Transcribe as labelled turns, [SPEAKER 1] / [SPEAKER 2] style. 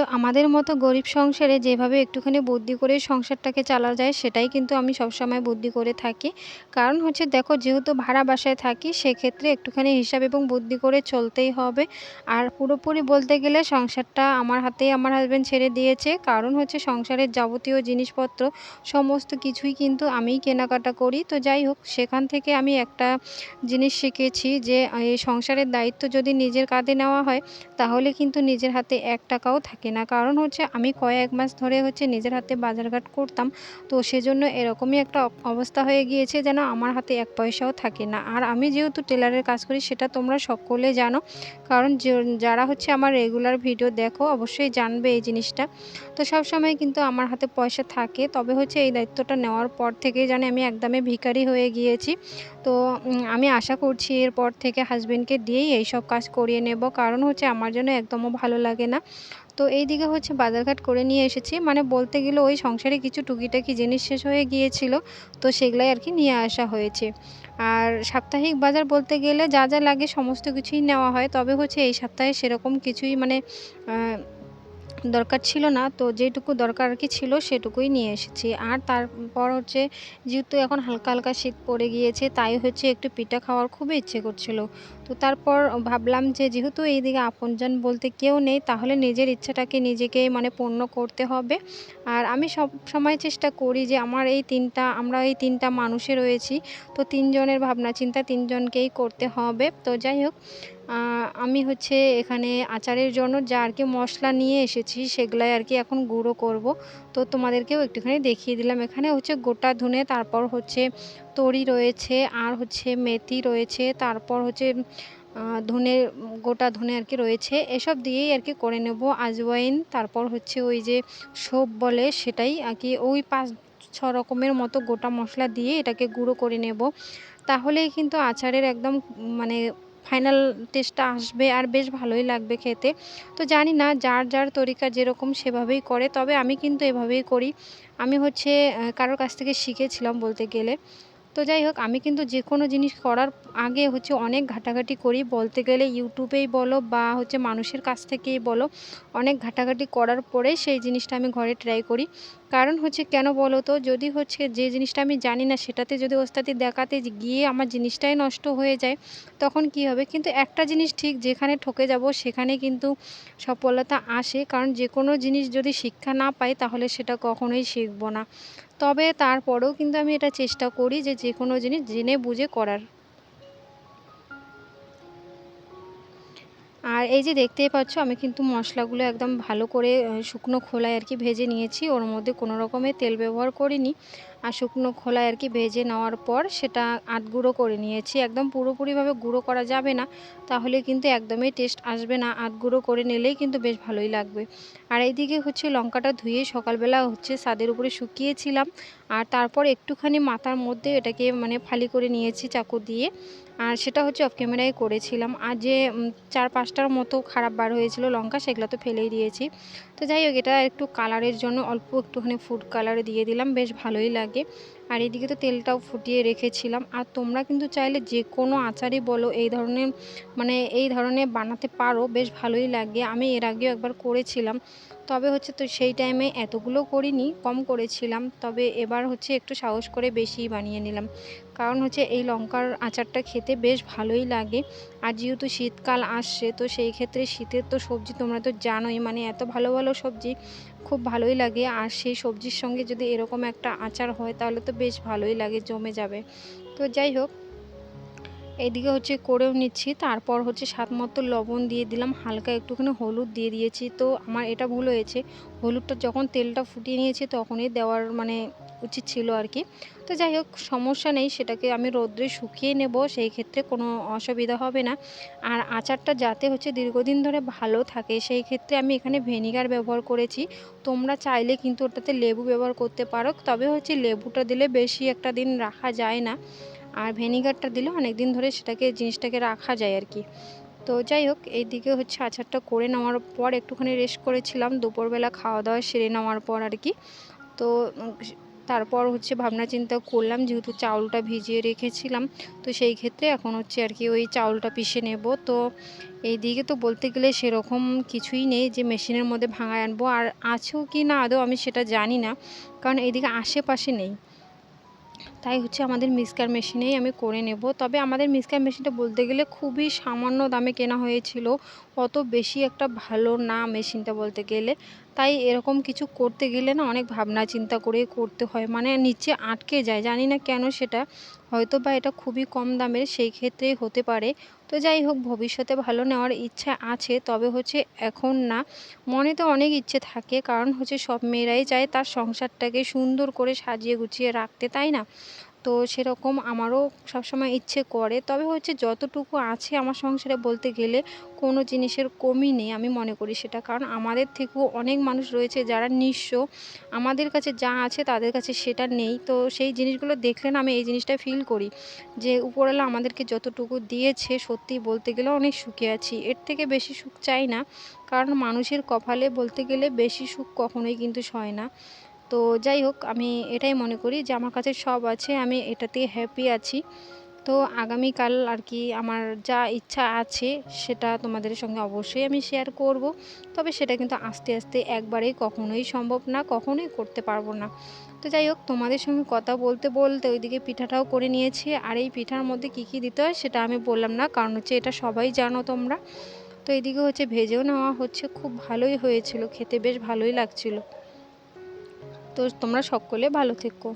[SPEAKER 1] So মতো গরিব সংসারে যেভাবে একটুখানি বুদ্ধি করে সংসারটাকে চালা যায়, সেটাই কিন্তু আমি সবসময় বুদ্ধি করে থাকি। কারণ হচ্ছে দেখো, যেহেতু ভাড়া বাসায় থাকি, সেক্ষেত্রে একটুখানি হিসাব এবং বুদ্ধি করে চলতেই হবে। আর পুরোপুরি বলতে গেলে সংসারটা আমার হাতেই আমার হাজব্যান্ড ছেড়ে দিয়েছে। কারণ হচ্ছে সংসারের যাবতীয় জিনিসপত্র, সমস্ত কিছুই কিন্তু আমিই কেনাকাটা করি। তো যাই হোক, সেখান থেকে আমি একটা জিনিস শিখেছি যে, এই সংসারের দায়িত্ব যদি নিজের কাঁধে নেওয়া হয়, তাহলে কিন্তু নিজের হাতে এক টাকাও থাকে না। কারণ হচ্ছে আমি কয়েক মাস ধরে হচ্ছে নিজের হাতে বাজারঘাট করতাম। তো সেজন্য এরকমই একটা অবস্থা হয়ে গিয়েছে যেন আমার হাতে এক পয়সাও থাকে না। আর আমি যেহেতু টেলারের কাজ করি, সেটা তোমরা সকলে জানো। কারণ যারা হচ্ছে আমার রেগুলার ভিডিও দেখো, অবশ্যই জানবে এই জিনিসটা। তো সব সময় কিন্তু আমার হাতে পয়সা থাকে। তবে হচ্ছে এই দায়িত্বটা নেওয়ার পর থেকেই জানি আমি একদমই ভিখারি হয়ে গিয়েছি। তো আমি আশা করছি এরপর থেকে হাজব্যান্ডকে দিয়েই এইসব কাজ করিয়ে নেব। কারণ হচ্ছে আমার জন্য একদমও ভালো লাগে না। তো এই দিকে হচ্ছে বাজারঘাট করে নিয়ে এসেছি। মানে বলতে গেলে ওই সংসারে কিছু টুকিটাকি জিনিস শেষ হয়ে গিয়েছিল, তো সেগুলাই আর কি নিয়ে আসা হয়েছে। আর সাপ্তাহিক বাজার বলতে গেলে যা যা লাগে সমস্ত কিছুই নেওয়া হয়, তবে হচ্ছে এই সপ্তাহে সেরকম কিছুই মানে দরকার ছিল না, তো যেটুকু দরকার আর কি ছিল সেটুকুই নিয়ে এসেছি। আর তারপর হচ্ছে যেহেতু এখন হালকা হালকা শীত পড়ে গিয়েছে, তাই হচ্ছে একটু পিঠা খাওয়ার খুবই ইচ্ছে করছিল। তো তারপর ভাবলাম যে যেহেতু এইদিকে আপনজন বলতে কেউ নেই, তাহলে নিজের ইচ্ছাটাকে নিজেকে মানে পূর্ণ করতে হবে। আর আমি সব সময় চেষ্টা করি যে আমার এই তিনটা, আমরা এই তিনটা মানুষে রয়েছি, তো তিনজনের ভাবনা চিন্তা তিনজনকেই করতে হবে। তো যাই হোক আমি হচ্ছে এখানে আচারের জন্য যা আর কি মশলা নিয়ে এসেছি সেগুলাই আর কি এখন গুঁড়ো করব। তো তোমাদেরকেও একটুখানি দেখিয়ে দিলাম। এখানে হচ্ছে গোটা ধুনে, তারপর হচ্ছে তরি রয়েছে, আর হচ্ছে মেথি রয়েছে, তারপর হচ্ছে ধনে, গোটা ধনে আর কি রয়েছে। এসব দিয়েই আর কি করে নেব আজওয়াইন। তারপর হচ্ছে ওই যে সোপ বলে সেটাই আর কি ওই পাঁচ, ছ রকমের মতো গোটা মশলা দিয়ে এটাকে গুঁড়ো করে নেব। তাহলেই কিন্তু আচারের একদম মানে ফাইনাল টেস্টটা আসবে আর বেশ ভালোই লাগবে খেতে। তো জানি না যার যার তরিকা যেরকম সেভাবেই করে, তবে আমি কিন্তু এভাবেই করি। আমি হচ্ছে কারোর কাছ থেকে শিখেছিলাম বলতে গেলে। তো যাই হোক, আমি কিন্তু যে কোনো জিনিস করার আগে হচ্ছে অনেক ঘাটাঘাটি করি। বলতে গেলে ইউটিউবেই বলো বা হচ্ছে মানুষের কাছ থেকেই বলো, অনেক ঘাটাঘাটি করার পরে সেই জিনিসটা আমি ঘরে ট্রাই করি। কারণ হচ্ছে কেন বলো তো, যদি হচ্ছে যে জিনিসটা আমি জানি না, সেটাতে যদি ওস্তাদি দেখাতে গিয়ে আমার জিনিসটাই নষ্ট হয়ে যায়, তখন কি হবে? কিন্তু একটা জিনিস ঠিক, যেখানে ঠকে যাব সেখানে কিন্তু সফলতা আসে। কারণ যে কোনো জিনিস যদি শিক্ষা না পাই, তাহলে সেটা কখনোই শিখব না। তবে তারপরেও কিন্তু আমি এটা চেষ্টা করি যে যে কোনো জিনিস জেনে বুঝে করার। আর এই যে দেখতেই পাচ্ছ, আমি কিন্তু মশলাগুলো একদম ভালো করে শুকনো খোলায় আর কি ভেজে নিয়েছি। ওর মধ্যে কোনো রকমের তেল ব্যবহার করিনি। আর শুকনো খোলায় আর কি ভেজে নেওয়ার পর সেটা আট গুঁড়ো করে নিয়েছি। একদম পুরোপুরিভাবে গুঁড়ো করা যাবে না, তাহলে কিন্তু একদমই টেস্ট আসবে না। আট গুঁড়ো করে নিলেই কিন্তু বেশ ভালোই লাগবে। আর এইদিকে হচ্ছে লঙ্কাটা ধুয়ে সকালবেলা হচ্ছে ছাদের উপরে শুকিয়েছিলাম। আর তারপর একটুখানি মাথার মধ্যে এটাকে মানে ফালি করে নিয়েছি চাকু দিয়ে। আর সেটা হচ্ছে অফ ক্যামেরায় করেছিলাম। আর যে চার পাঁচটার মতো খারাপ বার হয়েছিল লঙ্কা, সেগুলো তো ফেলেই দিয়েছি। তো যাই হোক, এটা একটু কালারের জন্য অল্প একটুখানি ফুড কালার দিয়ে দিলাম, বেশ ভালোই লাগে। আর এদিকে তো তেলটাও ফুটিয়ে রেখেছিলাম। আর তোমরা কিন্তু চাইলে যে কোনো আচারই বলো, এই ধরনের মানে এই ধরনের বানাতে পারো, বেশ ভালোই লাগে। আমি এর আগেও একবার করেছিলাম। তবে হচ্ছে তো সেই টাইমে এতগুলো করিনি, কম করেছিলাম। তবে এবার হচ্ছে একটু সাহস করে বেশি বানিয়ে নিলাম। কারণ হচ্ছে এই লঙ্কার আচারটা খেতে বেশ ভালোই লাগে। আর যেহেতু শীতকাল আসছে, তো সেই ক্ষেত্রে শীতের তো সবজি তোমরা তো জানোই মানে এত ভালো ভালো সবজি খুব ভালোই লাগে। আর সেই সবজির সঙ্গে যদি এরকম একটা আচার হয়, তাহলে তো বেশ ভালোই লাগে, জমে যাবে। তো যাই হোক এদিকে হচ্ছে করেও নিচ্ছি, তারপর হচ্ছে স্বাদ মতো লবণ দিয়ে দিলাম, হালকা একটুখানি হলুদ দিয়ে দিয়েছি। তো আমার এটা ভুল হয়েছে, হলুদটা যখন তেলটা ফুটিয়ে নিয়েছি তখনই দেওয়ার মানে উচিত ছিল আর কি। তো যাই হোক, সমস্যা নেই, সেটাকে আমি রোদ্রে শুকিয়ে নেব, সেই ক্ষেত্রে কোনো অসুবিধা হবে না। আর আচারটা যাতে হচ্ছে দীর্ঘদিন ধরে ভালো থাকে, সেই ক্ষেত্রে আমি এখানে ভেনিগার ব্যবহার করেছি। তোমরা চাইলে কিন্তু ওটাতে লেবু ব্যবহার করতে পারো, তবে হচ্ছে লেবুটা দিলে বেশি একটা দিন রাখা যায় না। আর ভেনিগারটা দিলে অনেক দিন ধরে সেটাকে, জিনিসটাকে রাখা যায় আর কি। তো যাই হোক, এইদিকে হচ্ছে আচারটা করে নেওয়ার পর একটুখানি রেস্ট করেছিলাম। দুপুরবেলা খাওয়া দাওয়া সেরে নেওয়ার পর আর কি। তো তারপর হচ্ছে ভাবনা চিন্তা করলাম, যেহেতু চাউলটা ভিজিয়ে রেখেছিলাম, তো সেই ক্ষেত্রে এখন হচ্ছে আর কি ওই চাউলটা পিষে নেব। তো এই দিকে তো বলতে গেলে সেরকম কিছুই নেই যে মেশিনের মধ্যে ভাঙায় আনব। আর আছেও কি না আদৌ আমি সেটা জানি না। কারণ এইদিকে আশেপাশে নেই। তাই হচ্ছে আমাদের মিক্সকার মেশিনেই আমি করে নেব। তবে আমাদের মিক্সকার মেশিনটা বলতে গেলে খুবই সামান্য দামে কেনা হয়েছিল, অত বেশি একটা ভালো না মেশিনটা বলতে গেলে। তাই এরকম কিছু করতে গেলে না অনেক ভাবনা চিন্তা করে করতে হয় মানে নিচে আটকে যায়। জানি না কেন সেটা হয়তো বা এটা খুবই কম দামের, সেই ক্ষেত্রেই হতে পারে। তো যাই হোক, ভবিষ্যতে ভালো নেওয়ার ইচ্ছা আছে, তবে হচ্ছে এখন না। মনে তো অনেক ইচ্ছে থাকে, কারণ হচ্ছে সব মেয়েরাই চায় তার সংসারটাকে সুন্দর করে সাজিয়ে গুছিয়ে রাখতে, তাই না? তো সেরকম আমারও সবসময় ইচ্ছে করে। তবে হচ্ছে যতটুকু আছে আমার সংসারে বলতে গেলে কোনো জিনিসের কমই নেই আমি মনে করি সেটা। কারণ আমাদের থেকেও অনেক মানুষ রয়েছে যারা নিঃস্ব। আমাদের কাছে যা আছে তাদের কাছে সেটা নেই। তো সেই জিনিসগুলো দেখলে আমি এই জিনিসটা ফিল করি যে উপরওয়ালা আমাদেরকে যতটুকু দিয়েছে সত্যি বলতে গেলে অনেক সুখে আছি। এর থেকে বেশি সুখ চাই না। কারণ মানুষের কপালে বলতে গেলে বেশি সুখ কখনোই কিন্তু সয় না। তো যাই হোক, আমি এটাই মনে করি যে আমার কাছে সব আছে, আমি এটাতে হ্যাপি আছি। তো আগামীকাল আর কি আমার যা ইচ্ছা আছে সেটা তোমাদের সঙ্গে অবশ্যই আমি শেয়ার করব। তবে সেটা কিন্তু আস্তে আস্তে একবারেই কখনোই সম্ভব না, কখনোই করতে পারব না। তো যাই হোক, তোমাদের সঙ্গে কথা বলতে বলতে ওইদিকে পিঠাটাও করে নিয়েছি। আর এই পিঠার মধ্যে কী কী দিতে হয় সেটা আমি বললাম না, কারণ হচ্ছে এটা সবাই জানো তোমরা। তো এইদিকে হচ্ছে ভেজেও নেওয়া হচ্ছে, খুব ভালোই হয়েছিল, খেতে বেশ ভালোই লাগছিল। তো তোমরা সকলে ভালো থেকো।